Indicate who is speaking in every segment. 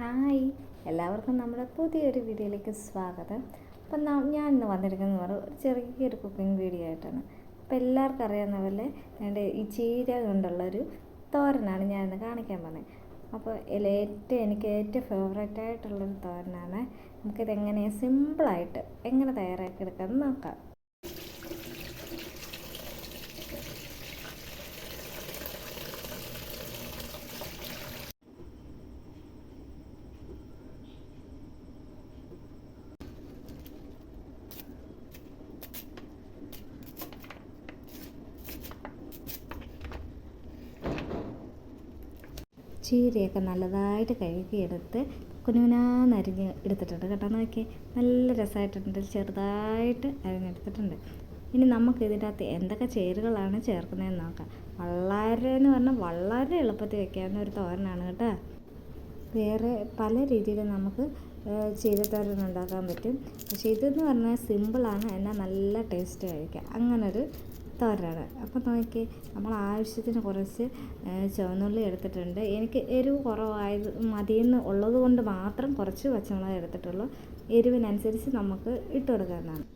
Speaker 1: Hi. എല്ലാവർക്കും നമ്മുടെ പുതിയൊരു വീഡിയോയിലേക്ക് സ്വാഗതം. അപ്പം ഞാൻ ഇന്ന് വന്നിരിക്കുന്നത് പറഞ്ഞാൽ ഒരു ചെറിയൊരു കുക്കിംഗ് വീഡിയോ ആയിട്ടാണ്. അപ്പോൾ എല്ലാവർക്കും അറിയാവുന്ന പോലെ എന്റെ ഈ ചീര കൊണ്ടുള്ളൊരു തോരനാണ് ഞാൻ ഇന്ന് കാണിക്കാൻ പോകുന്നത്. അപ്പോൾ ഏറ്റവും എനിക്ക് ഏറ്റവും ഫേവറേറ്റ് ആയിട്ടുള്ളൊരു തോരനാണ്. നമുക്കിത് എങ്ങനെയാണ് സിമ്പിളായിട്ട് എങ്ങനെ തയ്യാറാക്കി എടുക്കാമെന്ന് നോക്കാം. ചീരയൊക്കെ നല്ലതായിട്ട് കഴുകിയെടുത്ത് കുനുകുനാന്നരിഞ്ഞ് എടുത്തിട്ടുണ്ട് കേട്ടോ. നോക്കി നല്ല രസമായിട്ടുണ്ട്. ചെറുതായിട്ട് അരിഞ്ഞെടുത്തിട്ടുണ്ട്. ഇനി നമുക്ക് ഇതിന്റെ അകത്ത് എന്തൊക്കെ ചേരുകളാണ് ചേർക്കുന്നതെന്ന് നോക്കാം. വളരെ എന്ന് പറഞ്ഞാൽ വളരെ എളുപ്പത്തിൽ വെക്കാവുന്ന ഒരു തോരനാണ് കേട്ടോ. വേറെ പല രീതിയിൽ നമുക്ക് ചീരത്തോരൻ ഉണ്ടാക്കാൻ പറ്റും. പക്ഷേ ഇതെന്ന് പറഞ്ഞാൽ സിമ്പിളാണ്. എന്നാൽ നല്ല ടേസ്റ്റ് കഴിക്കാം അങ്ങനൊരു തോരനാണ് അപ്പം നോക്കി നമ്മൾ ആവശ്യത്തിന് കുറച്ച് ചുവന്നുള്ളി എടുത്തിട്ടുണ്ട്. എനിക്ക് എരിവ് കുറവായത് മതിയെന്ന് ഉള്ളത് കൊണ്ട് മാത്രം കുറച്ച് പച്ചമുളക് എടുത്തിട്ടുള്ളൂ. എരിവിനനുസരിച്ച് നമുക്ക് ഇട്ട് കൊടുക്കാവുന്നതാണ്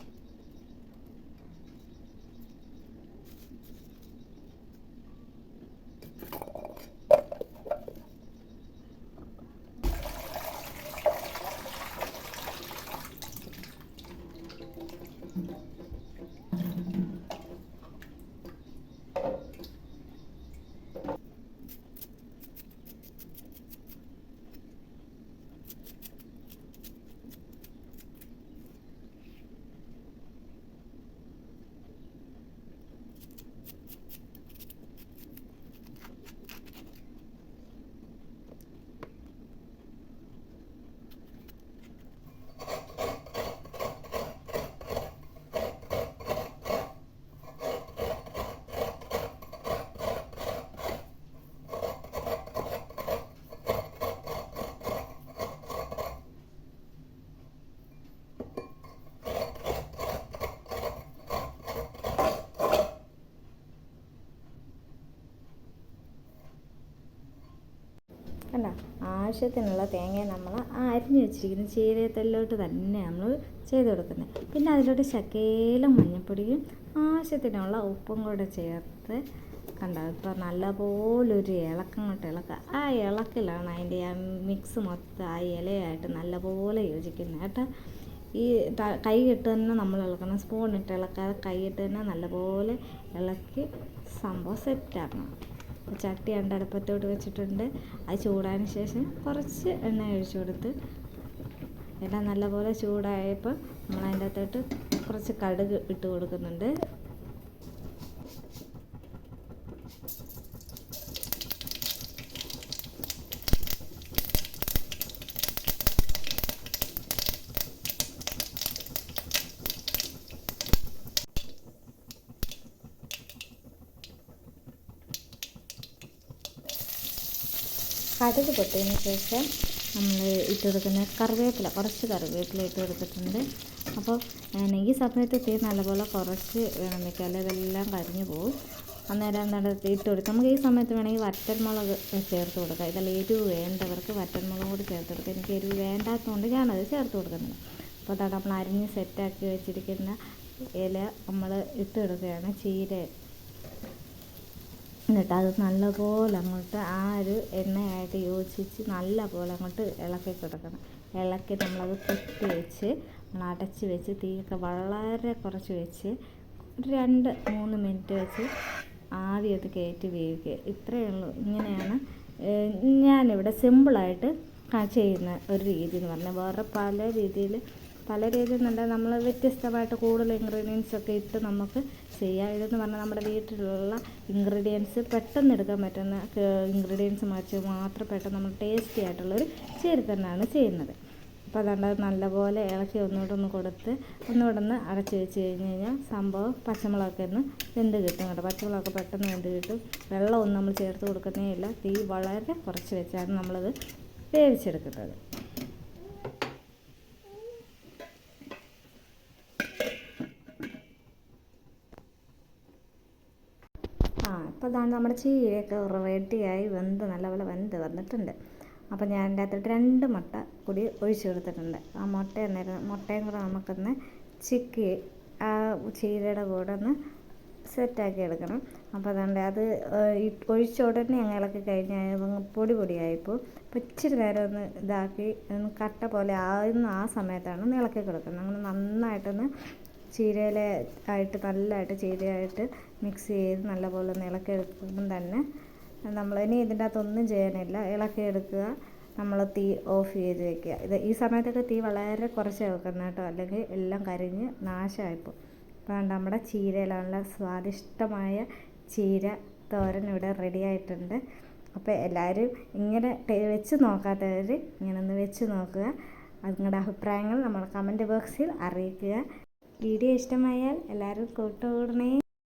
Speaker 1: കണ്ട ആവശ്യത്തിനുള്ള തേങ്ങ നമ്മൾ അരിഞ്ഞു വെച്ചിരിക്കുന്ന. ചീരത്തല്ലോട്ട് തന്നെ നമ്മൾ ചെയ്ത് കൊടുക്കുന്നത് പിന്നെ അതിലോട്ട് ശക്കേലും മഞ്ഞൾപ്പൊടിയും ആവശ്യത്തിനുള്ള ഉപ്പും കൂടെ ചേർത്ത് കണ്ട ഇപ്പോൾ നല്ലപോലൊരു ഇളക്കം കൊണ്ട് ഇളക്കുക ആ ഇളക്കിലാണ് അതിന്റെ ആ മിക്സ് മൊത്തം ആ ഇലയായിട്ട് നല്ലപോലെ യോജിക്കുന്നത് കേട്ടോ? ഈ കൈ ഇട്ട് തന്നെ നമ്മൾ ഇളക്കണം. സ്പൂൺ ഇട്ട് ഇളക്കാതെ കൈ ഇട്ട് തന്നെ നല്ലപോലെ ഇളക്കി സംഭവം സെറ്റാക്കണം ചട്ടി രണ്ട് അടുപ്പത്തോട്ട് വെച്ചിട്ടുണ്ട്. അത് ചൂടായതിന് ശേഷം കുറച്ച് എണ്ണ ഒഴിച്ചു കൊടുത്ത് എല്ലാം നല്ലപോലെ ചൂടായപ്പോൾ നമ്മൾ അതിന്റെ അകത്തോട്ട് കുറച്ച് കടുക് ഇട്ട് കൊടുക്കുന്നുണ്ട്. കടുക് പൊട്ടിയതിന് ശേഷം നമ്മൾ ഇട്ട് കൊടുക്കുന്ന കറിവേപ്പില കുറച്ച് കറിവേപ്പില ഇട്ട് കൊടുത്തിട്ടുണ്ട് അപ്പോൾ ഈ സമയത്ത് തീ നല്ലപോലെ കുറച്ച് വേണം വെക്കാൻ അല്ലെങ്കിൽ ഇതെല്ലാം കരിഞ്ഞു പോകും അന്നേരം എന്താണ് ഇട്ട് കൊടുക്കുക നമുക്ക് ഈ സമയത്ത് വേണമെങ്കിൽ വറ്റൽമുളക് ചേർത്ത് കൊടുക്കാം. ഇതെല്ലാം എരിവ് വേണ്ടവർക്ക് വറ്റൽമുളക് കൂടി ചേർത്ത് കൊടുക്കുക എനിക്ക് എരിവ് വേണ്ടാത്തതുകൊണ്ട് ഞാനത് ചേർത്ത് കൊടുക്കുന്നില്ല. അപ്പോൾ അതാണ് നമ്മൾ അരിഞ്ഞ് സെറ്റാക്കി വെച്ചിരിക്കുന്ന ഇല നമ്മൾ ഇട്ട് കൊടുക്കുകയാണ്. ചീര എന്നിട്ട് അത് നല്ലപോലെ അങ്ങോട്ട് ആ ഒരു എണ്ണയായിട്ട് യോജിച്ച് നല്ലപോലെ അങ്ങോട്ട് ഇളക്കി കൊടുക്കണം. ഇളക്കി നമ്മളത് കുത്തി വെച്ച് നമ്മൾ അടച്ച് വെച്ച് തീയൊക്കെ വളരെ കുറച്ച് വെച്ച് രണ്ട് മൂന്ന് മിനിറ്റ് വെച്ച് ആദ്യം കയറ്റി വേവിക്കുക. ഇത്രയേ ഉള്ളൂ. ഇങ്ങനെയാണ് ഞാനിവിടെ സിമ്പിളായിട്ട് ചെയ്യുന്ന ഒരു രീതി എന്ന് പറഞ്ഞാൽ വേറെ പല രീതിയിൽ പല നല്ല നമ്മൾ വ്യത്യസ്തമായിട്ട് കൂടുതൽ ഇൻഗ്രീഡിയൻസ് ഒക്കെ ഇട്ട് നമുക്ക് ചെയ്യാം. ഇതെന്ന് പറഞ്ഞാൽ നമ്മുടെ വീട്ടിലുള്ള ഇൻഗ്രീഡിയൻസ് പെട്ടെന്ന് എടുക്കാൻ പറ്റുന്ന ഇൻഗ്രീഡിയൻസ് മാറ്റി മാത്രം പെട്ടെന്ന് നമ്മൾ ടേസ്റ്റി ആയിട്ടുള്ളൊരു ചേരി തന്നെയാണ് ചെയ്യുന്നത് അപ്പോൾ അതുകൊണ്ട് നല്ലപോലെ ഇളക്കി ഒന്നുകൂടെ ഒന്ന് കൊടുത്ത് ഒന്നുകൂടെ ഒന്ന് അടച്ച് വെച്ച് കഴിഞ്ഞ് കഴിഞ്ഞാൽ സംഭവം പച്ചമുളകൊക്കെ ഒന്ന് വെന്ത് കിട്ടും കേട്ടോ. പച്ചമുളകൊക്കെ പെട്ടെന്ന് വെന്ത് കിട്ടും. വെള്ളമൊന്നും നമ്മൾ ചേർത്ത് കൊടുക്കുന്നേ ഇല്ല. തീ വളരെ കുറച്ച് വെച്ചാണ് നമ്മളത് വേവിച്ചെടുക്കുന്നത്. അതാണ് നമ്മുടെ ചീരയൊക്കെ റെഡിയായി വെന്ത് നല്ലപോലെ വെന്ത് വന്നിട്ടുണ്ട്. അപ്പോൾ ഞാൻ എന്റെ അകത്തോട്ട് രണ്ട് മുട്ട കൂടി ഒഴിച്ചു കൊടുത്തിട്ടുണ്ട്. ആ മുട്ട എന്നേരം മുട്ടയും കൂടെ നമുക്കൊന്ന് ചിക്കി ആ ചീരയുടെ കൂടെ ഒന്ന് സെറ്റാക്കി എടുക്കണം. അപ്പോൾ അതുകൊണ്ട് അത് ഒഴിച്ച ഉടനെ ഞങ്ങളൊക്കെ കഴിഞ്ഞ് പൊടി പൊടിയായിപ്പോൾ അപ്പോൾ ഇച്ചിരി നേരം ഒന്ന് ഇതാക്കി ഒന്ന് കട്ട പോലെ ആകുന്ന ആ സമയത്താണ് ഇളക്കി കൊടുക്കുന്നത്. അങ്ങനെ നന്നായിട്ടൊന്ന് ചീരയിലെ ആയിട്ട് നല്ലതായിട്ട് ചീരയായിട്ട് മിക്സ് ചെയ്ത് നല്ലപോലെ ഒന്ന് ഇളക്കി എടുക്കുമ്പം തന്നെ നമ്മൾ ഇനി ഇതിന്റെ അകത്തൊന്നും ചെയ്യാനില്ല. ഇളക്കി എടുക്കുക. നമ്മൾ തീ ഓഫ് ചെയ്ത് വെക്കുക. ഇത് ഈ സമയത്തൊക്കെ തീ വളരെ കുറച്ച് വെക്കണം കേട്ടോ. അല്ലെങ്കിൽ എല്ലാം കരിഞ്ഞ് നാശമായിപ്പോൾ അപ്പോൾ നമ്മുടെ ചീരയിലുള്ള സ്വാദിഷ്ടമായ ചീര തോരൻ ഇവിടെ റെഡി ആയിട്ടുണ്ട്. അപ്പോൾ എല്ലാവരും ഇങ്ങനെ വെച്ച് നോക്കാത്തവർ ഇങ്ങനെ ഒന്ന് വെച്ച് നോക്കുക. നിങ്ങളുടെ അഭിപ്രായങ്ങൾ നമ്മൾ കമന്റ് ബോക്സിൽ അറിയിക്കുക. വീഡിയോ ഇഷ്ടമായാൽ എല്ലാവരും കൂട്ടുകൂടണേ